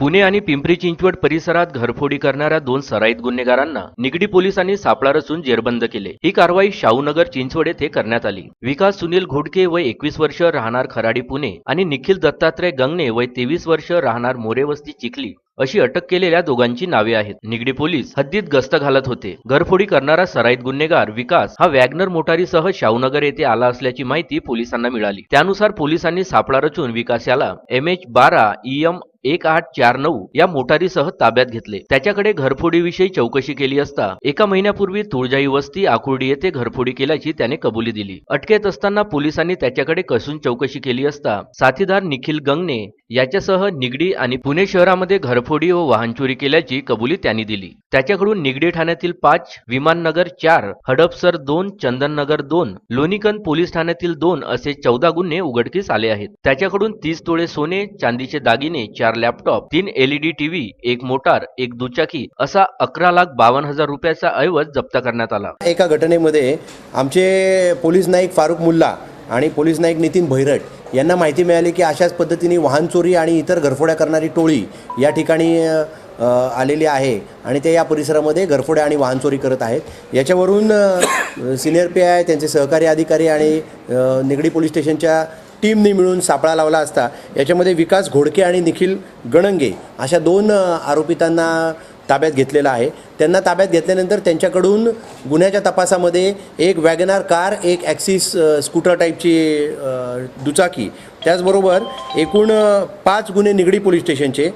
पुणे आणि पिंपरी चिंचवड परिसरात घरफोडी करणाऱ्या दोन सराईत गुन्हेगारांना निगडी पोलिसांनी सापळा रचून जेरबंद केले. ही कारवाई शाहूनगर चिंचवड येथे करण्यात आली. विकास सुनील घोडके वय एकवीस वर्ष राहणार खराडी पुणे आणि निखिल दत्तात्रय गंगणे वय तेवीस वर्ष राहणार मोरेवस्ती चिखली अशी अटक केलेल्या दोघांची नावे आहेत. निगडी पोलीस हद्दीत गस्त घालत होते. घरफोडी करणारा सराईत गुन्हेगार विकास हा वॅगनर मोटारीसह शाहूनगर येथे आला असल्याची माहिती पोलिसांना मिळाली. त्यानुसार पोलिसांनी सापळा रचून विकास याला एम एच बारा ईएम एक आठ चार नऊ या मोटारीसह ताब्यात घेतले. त्याच्याकडे घरफोडीविषयी चौकशी केली असता एका महिन्यापूर्वी तुळजाई वस्ती आकुर्डी येथे घरफोडी केल्याची त्याने कबुली दिली. अटकेत असताना पोलिसांनी त्याच्याकडे कसून चौकशी केली असता साथीदार निखिल गंगने याच्यासह निगडी आणि पुणे शहरामध्ये घरफोडी व वाहन चोरी केल्याची कबुली त्यांनी दिली. त्याच्याकडून निगडी ठाण्यातील पाच विमाननगर चार हडपसर दोन चंदननगर दोन लोणीकन पोलीस ठाण्यातील दोन असे चौदा गुन्हे उघडकीस आले आहेत. त्याच्याकडून तीस तोळे सोने चांदीचे दागिने चार लॅपटॉप तीन एलईडी टीव्ही एक मोटार एक दुचाकी असा अकरा लाख बावन्न हजार रुपयाचा ऐवज जप्त करण्यात आला. एका घटनेमध्ये आमचे पोलीस नाईक फारुख मुल्ला आणि पोलीस नाईक नितीन भैरट यांना माहिती मिळाली की अशाच पद्धतीने वाहन चोरी आणि इतर घरफोड्या करणारी टोळी या ठिकाणी आलेली आहे आणि ते या परिसरामध्ये घरफोड्या आणि वाहन चोरी करत आहेत. याच्यावरून सिनियर पी आय त्यांचे सहकारी अधिकारी आणि निगडी पोलीस स्टेशनच्या टीमनी मिळून सापळा लावला असता. याच्यामध्ये विकास घोडके आणि निखिल गणंगे अशा दोन आरोपितांना ताब्यात घेतलेला आहे. त्यांना ताब्यात घेतल्यानंतर त्यांच्याकडून गुन्ह्याच्या तपासामध्ये एक वॅगनार कार एक ॲक्सिस स्कूटर टाईपची दुचाकी त्याचबरोबर एकूण पाच गुन्हे निगडी पोलीस स्टेशनचे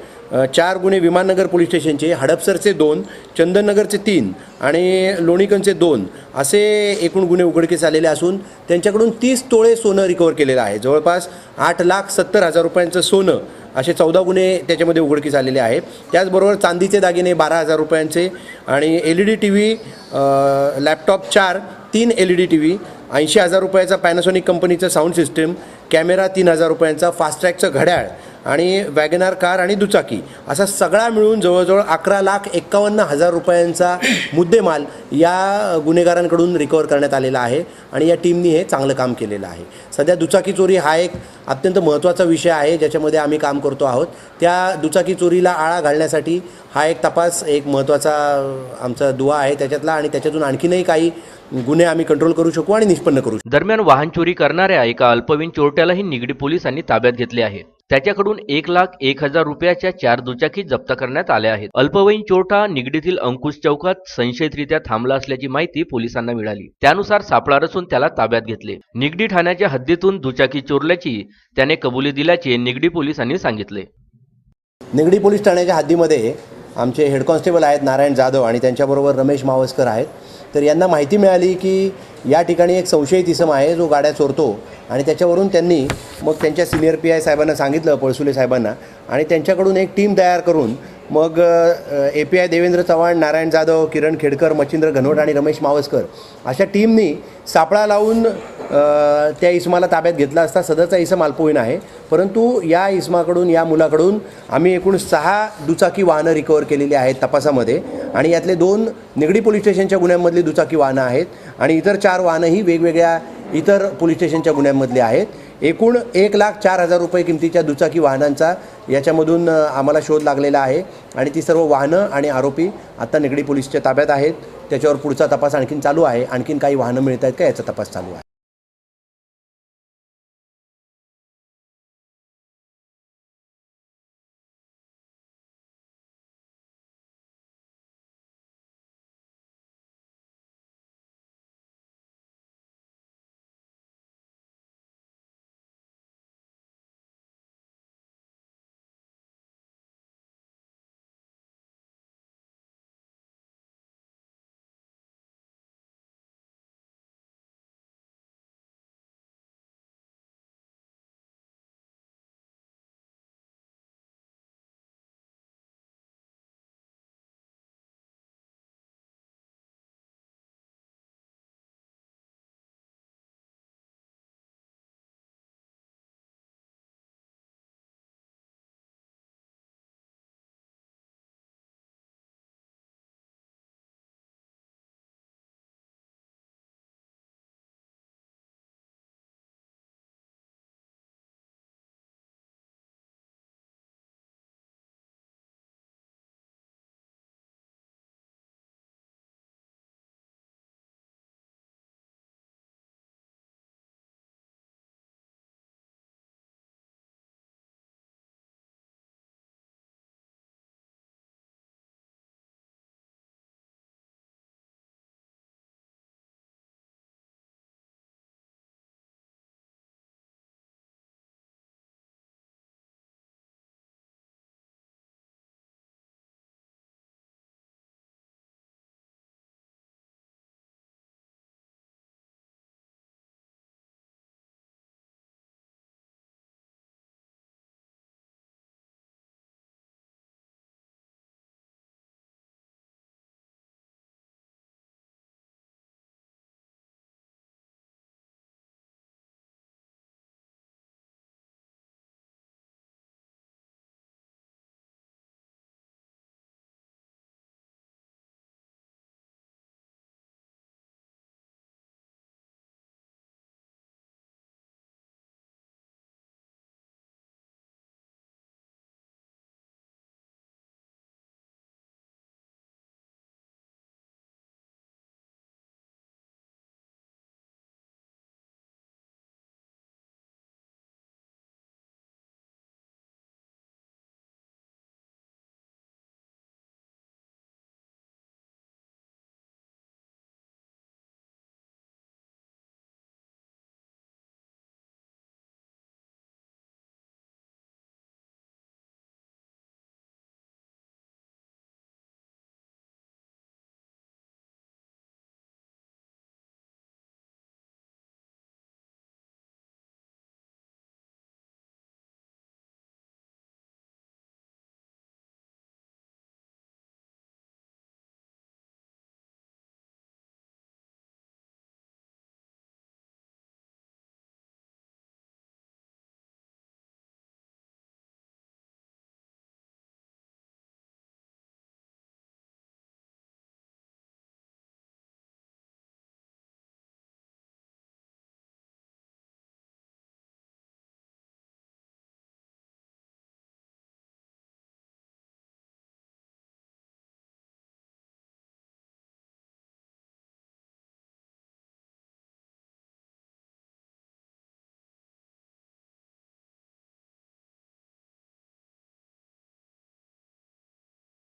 चार गुन्हे विमाननगर पोलीस स्टेशनचे हडपसरचे दोन चंदननगरचे तीन आणि लोणीकंदचे दोन असे एकूण गुन्हे उघडकीस आलेले असून त्यांच्याकडून तीस तोळे सोनं रिकवर केलेलं आहे. जवळपास आठ लाख सत्तर हजार रुपयांचं सोनं असे चौदा गुन्हे त्याच्यामध्ये उघडकीस आलेले आहेत. त्याचबरोबर चांदीचे दागिने बारा हजार रुपयांचे आणि L E D T V laptop चार तीन L E D T V ऐंशी हजार रुपयाचा पॅनासॉनिक कंपनीचं साऊंड सिस्टीम कॅमेरा तीन हजार रुपयांचा फास्ट्रॅगचं घड्याळ आणि वॅगनार कार आणि दुचाकी असा सगळा मिळून जवळजवळ अकरा लाख एक्कावन्न हजार रुपयांचा मुद्देमाल या गुन्हेगारांकडून रिकवर करण्यात आलेला आहे आणि या टीमनी हे चांगलं काम केलेलं आहे. सध्या दुचाकी चोरी हा एक अत्यंत महत्त्वाचा विषय आहे ज्याच्यामध्ये आम्ही काम करतो आहोत. त्या दुचाकी चोरीला आळा घालण्यासाठी हा एक तपास एक महत्त्वाचा आमचा दुवा आहे त्याच्यातला आणि त्याच्यातून आणखीनही काही गुन्हे आम्ही कंट्रोल करू शकू आणि निष्पन्न करू शकू. दरम्यान वाहन चोरी करणाऱ्या एका अल्पवयीन चोरट्यालाही निगडी पोलिसांनी ताब्यात घेतले आहे. त्याच्याकडून एक लाख एक हजार रुपयाच्या चार दुचाकी जप्त करण्यात आल्या आहेत. अल्पवयीन चोरटा निगडीतील अंकुश चौकात संशयितरित्या थांबला असल्याची माहिती पोलिसांना मिळाली. त्यानुसार सापळा रचून त्याला ताब्यात घेतले. निगडी ठाण्याच्या हद्दीतून दुचाकी चोरल्याची त्याने कबुली दिल्याचे निगडी पोलिसांनी सांगितले. निगडी पोलीस ठाण्याच्या हद्दीमध्ये आमचे हेड कॉन्स्टेबल आहेत नारायण जाधव आणि त्यांच्याबरोबर रमेश मावस्कर आहेत. तर यांना माहिती मिळाली की या ठिकाणी एक संशयित इसम आहे जो गाड्या चोरतो. आणि त्याच्यावरून त्यांनी मग त्यांच्या सिनियर पी आय साहेबांना सांगितलं पळसुले साहेबांना. आणि त्यांच्याकडून एक टीम तयार करून मग A P I Devendra Chavan Narayan Jadhav Kiran Khedkar Machhindra Ghanwat आणि रमेश मावस्कर अशा टीमनी सापळा लावून त्या इसमाला ताब्यात घेतला असता. सदरचा इसम अल्पवयीन आहे. परंतु या इसमाकडून या मुलाकडून आम्ही एकूण सहा दुचाकी वाहनं रिकवर केलेली आहेत तपासामध्ये. आणि यातले दोन निगडी पोलीस स्टेशनच्या गुन्ह्यांमधली दुचाकी वाहनं आहेत. आणि इतर चार वाहनंही वेगवेगळ्या इतर पोलीस स्टेशनच्या गुन्ह्यांमधली आहेत. एकूण एक लाख चार हजार रुपये किमतीच्या दुचाकी वाहनांचा याच्यामधून आम्हाला शोध लागलेला आहे. आणि ती सर्व वाहनं आणि आरोपी आत्ता निगडी पोलीसच्या ताब्यात आहेत. त्याच्यावर पुढचा तपास आणखीन चालू आहे. आणखीन काही वाहनं मिळत आहेत का याचा तपास चालू आहे?